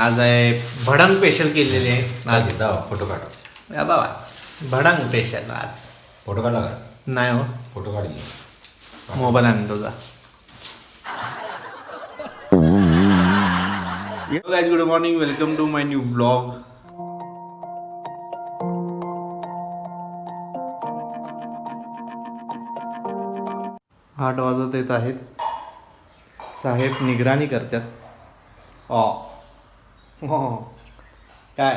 आज आहे भडंग स्पेशल केलेले आहे. आज दाव फोटो काढ. या बाबा भडंग स्पेशल आज. फोटो काढला का? नाही हो. फोटो काढली मोबाईल आण तुझा guys good morning welcome to my new blog आठ वाजत येत आहेत. साहेब निगराणी करतात. ऑ हो. काय?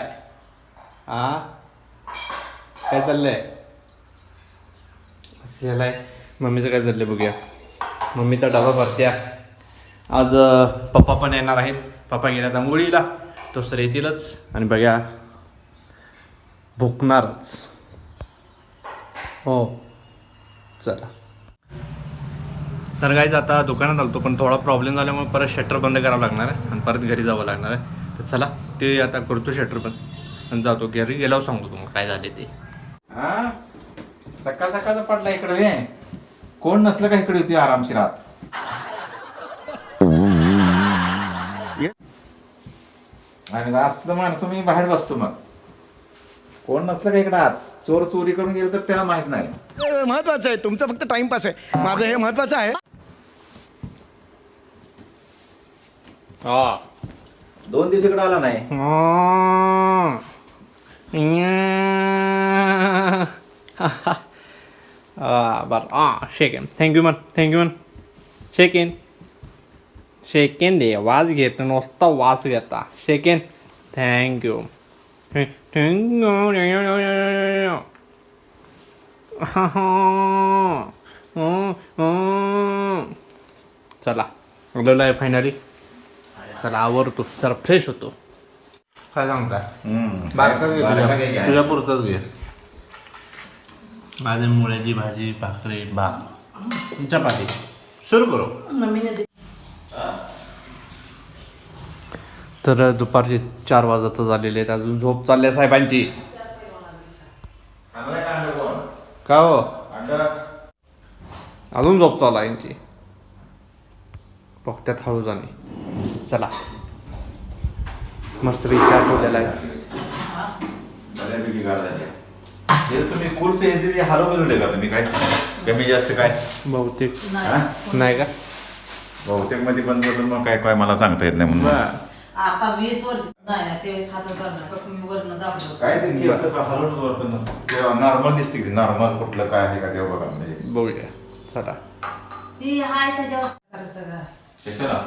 आ? काय चाललंय? ह्याला आहे मम्मीचं काय चाललंय बघूया. मम्मीचा डबा भरत्या. आज पप्पा पण येणार आहेत. पप्पा गेल्यात आंघोळीला तो सर येतीलच. आणि बघ्या. भुकणारच. हो. चला. तर काहीच आता दुकानात आलतो पण थोडा प्रॉब्लेम झाल्यामुळे परत शटर बंद करावं लागणार आहे. आणि परत घरी जावं लागणार आहे. तर चला ते आता करतो शटर बंद आणि जातो घरी गेल्यावर सांगतो तुम्हाला काय झाले ते. हा? सकाळ सकाळचा पडला इकडे हे. कोण नसलं का इकडे होती आरामशीर आत? आणि असलं माणसं मी बाहेर बसतो मग. कोण नसलं का इकडे आत? चोर चोरी करून गेलं तर त्याला माहीत नाही. महत्वाचं आहे. तुमचं फक्त टाइमपास आहे. माझं हे महत्वाचं आहे. हा. दोन दिवस इकडे आला नाही. बर. हां शेकेन थँक्यू मन थँक्यू मन शेक इन शेक इन दे. वाज घेत नुसता वाज घेता. शेकेन थँक्यू थँक्यू चला. आलेलो आहे फायनली चला आवरतो जरा फ्रेश होतो. काय सांगता. बारका तुझ्या. पुरतच घे माझी मुळ्याची भाजी भाकरी भात. चपाती. सुरू करू. तर दुपारचे चार वाजत झालेले आहेत. अजून झोप चालल्या साहेबांची. का अंडा कोण? का हो? अजून झोप चालू आहे यांची. बघत्यात हळू जाणे. चला. मस्त विचार ठेवलेला आहे. हे तुम्ही कुलचे हे हलव बनवले का तुम्ही? काय? कमी जास्त काय? बहुतेक. हा? नाही का? बहुतेकमध्ये बंद बदल मग काय काय मला सांगता येत नाही म्हणून. आता वीस वर्ष नाही ना तेवीस हात करणं का तुम्ही वरण दाबलं. काहीतरी केलं तर हलवून वरतं ते नॉर्मल दिसते की नॉर्मल कुठलं काय आहे का ते बघा म्हणजे. बघूया. चला. ती हाय त्याच्यावर. कशाला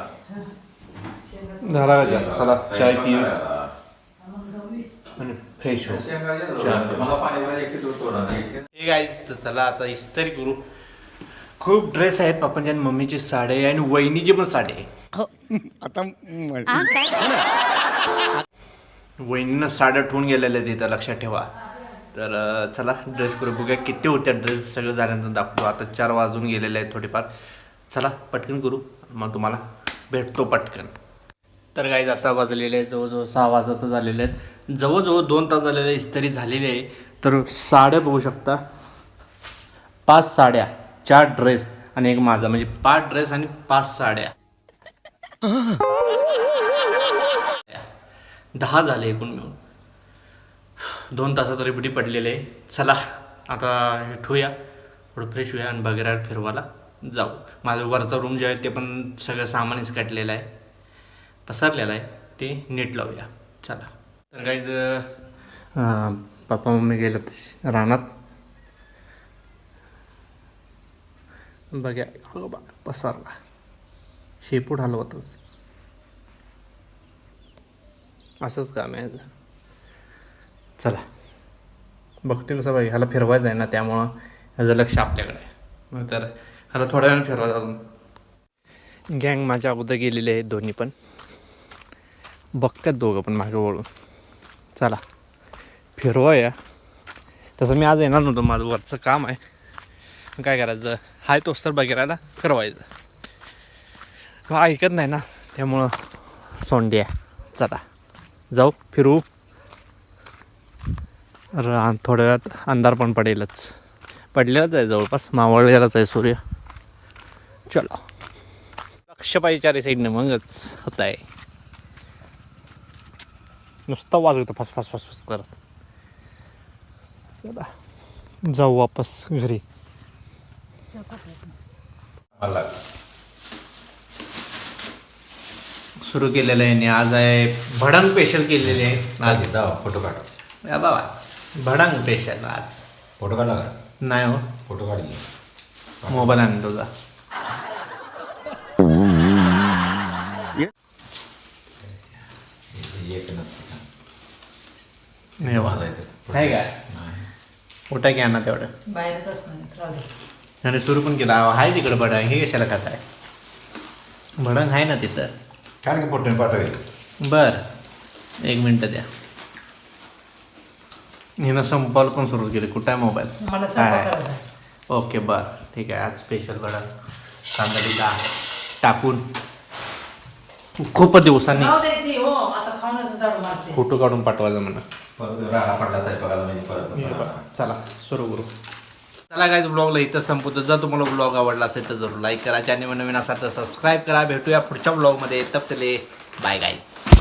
झाला का? चला चाय पिऊ. आणि फ्रेश हो. हे गाईज तर चला आता इस्त्री करू. खूप ड्रेस आहेत पप्पांच्या आणि मम्मीची साडी आणि वहिनीची पण साडी आहे. आता वहिनीनं साड्या ठेवून गेलेल्या आहेत इथं लक्षात ठेवा. तर चला ड्रेस करू. बघूया किती होत्या ड्रेस सगळं झाल्यानंतर दाखवतो. आता चार वाजून गेलेले आहेत थोडेफार. चला पटकन करू. मग तुम्हाला भेटतो पटकन. तर गाईज आता वाजलेले आहे जवळजवळ सहा वाजता झालेले आहेत. जवळजवळ दोन तास झालेले इस्त्री झालेली आहे. तर साड्या बघू शकता. पाच साड्या चार ड्रेस आणि एक माझा. म्हणजे पाच ड्रेस आणि पाच साड्या. दहा झाले एकूण मिळून. दोन तासात रिपिटी पडलेले आहे. चला आता हे ठेवूया. थोडं फ्रेश होऊया आणि बगैरा फिरवायला. जाऊ. माझं वरचा रूम जे आहे ते पण सगळं सामानच काढलेलं आहे. पसरलेलं आहे. ते नीट लावूया. चला. तर काहीच पप्पा मम्मी गेलं रानात. बघ्या अगं बा पसरला. शेपूट हलवतच. असंच काम आहे चला. बघते कसं बाई ह्याला फिरवायचं आहे ना त्यामुळं ह्याचं लक्ष आपल्याकडे आहे. मग तर ह्याला थोड्या वेळ फिरवा अजून. गँग माझ्या अगोदर गेलेले आहेत दोन्ही पण. बघतात दोघं पण मागे वळून. चला फिरवाया. तसं मी आज येणार नव्हतो माझं वरचं काम आहे. काय करायचं? हाय तोच तर बघायला फिरवायचं. ऐकत नाही ना त्यामुळं सोंड्या चला जाऊ फिरू. र थोड्या वेळात अंधार पण पडेलच. पडलेलाच आहे जवळपास मावळलेलाच आहे सूर्य. चलो। लक्ष पाहिजे चारी साईडने मगच होत आहे नुसता वाजवतो फस फस फस फस करत. चला जाऊ वापस घरी. मला सुरू केलेलं आहे आणि आज आहे भडंग स्पेशल केलेले आहे. आज दावा फोटो काढ. या बाबा भडंग स्पेशल आज. फोटो काढला का? नाही हो. फोटो काढली मोबाईल आण तुझा एक नसतं हे वा. घ्या ना तेवढं. बाहेरच असणार राहू दे. आणि सुरू पण केला. आहे तिकडे भडंग हे कशाला खाताय भडंग आहे ना तिथं. काय का फोटो पाठवेल. बर. एक मिनटं द्या. हिनं संपाल पण सुरू केली. कुठं आहे मोबाईल? मला स्वयंपाक आहे. करायचा आहे. ओके बर. ठीक आहे. आज स्पेशल भडंग कांदा बिंदा टाकून. खूप दिवसांनी. राहू दे ती हो आता खाऊनच झाडू मारते. फोटो काढून पाठवायचा म्हणा. परत राडा पडला स्वयंपाकाला म्हणजे परत चला सुरू करू. चला गाईज ब्लॉगला इथं संपवतो. जर तुम्हाला ब्लॉग आवडला असेल तर जरूर लाईक करा. चॅनल नवीन असाल तर सबस्क्राईब करा. भेटूया पुढच्या ब्लॉगमध्ये तपतले बाय गाईज